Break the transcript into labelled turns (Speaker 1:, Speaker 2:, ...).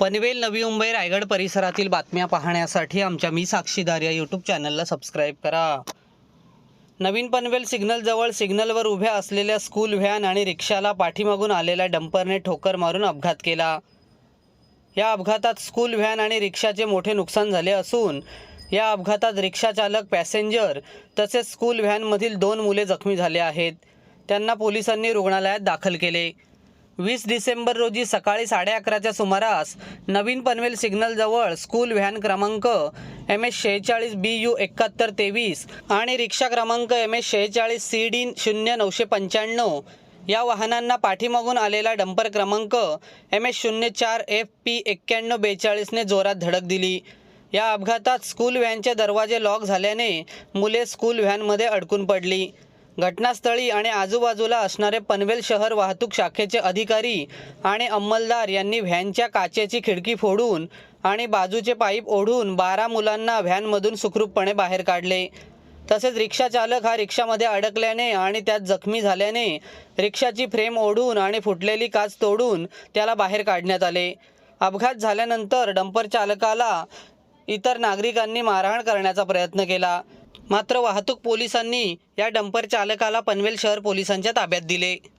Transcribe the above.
Speaker 1: पनवेल नवी मुंबई रायगड परिसरातील बातम्या पाहण्यासाठी आमच्या मी साक्षीदार या यूट्यूब चॅनलला सबस्क्राईब करा. नवीन पनवेल सिग्नलजवळ सिग्नलवर उभ्या असलेल्या स्कूल व्हॅन आणि रिक्षाला पाठीमागून आलेल्या डंपरने ठोकर मारून अपघात केला. या अपघातात स्कूल व्हॅन आणि रिक्षाचे मोठे नुकसान झाले असून या अपघातात रिक्षाचालक पॅसेंजर तसेच स्कूल व्हॅनमधील दोन मुले जखमी झाले आहेत. त्यांना पोलिसांनी रुग्णालयात दाखल केले. वीस डिसेंबर रोजी सकाळी साडे अकराच्या सुमारास नवीन पनवेल सिग्नलजवळ स्कूल व्हॅन क्रमांक एम एस शेहेचाळीस बी यू एकाहत्तर तेवीस आणि रिक्षा क्रमांक एम एस शेहेचाळीस सी डी शून्य नऊशे पंच्याण्णव या वाहनांना पाठीमागून आलेला डंपर क्रमांक एम एस शून्य चार एफ पी एक्क्याण्णव बेचाळीसने जोरात धडक दिली. या अपघातात स्कूल व्हॅनचे दरवाजे लॉक झाल्याने मुले स्कूल व्हॅनमध्ये अडकून पडली. घटनास्थळी आणि आजूबाजूला असणारे पनवेल शहर वाहतूक शाखेचे अधिकारी आणि अंमलदार यांनी व्हॅनच्या काचेची खिडकी फोडून आणि बाजूचे पाईप ओढून बारा मुलांना व्हॅनमधून सुखरूपपणे बाहेर काढले. तसेच रिक्षा चालक हा रिक्षामध्ये अडकल्याने आणि त्यात जखमी झाल्याने रिक्षाची फ्रेम ओढून आणि फुटलेली काच तोडून त्याला बाहेर काढण्यात आले. अपघात झाल्यानंतर डंपर चालकाला इतर नागरिकांनी मारहाण करण्याचा प्रयत्न केला. मात्र वाहतूक पोलिसांनी या डंपर चालकाला पनवेल शहर पोलिसांच्या ताब्यात दिले.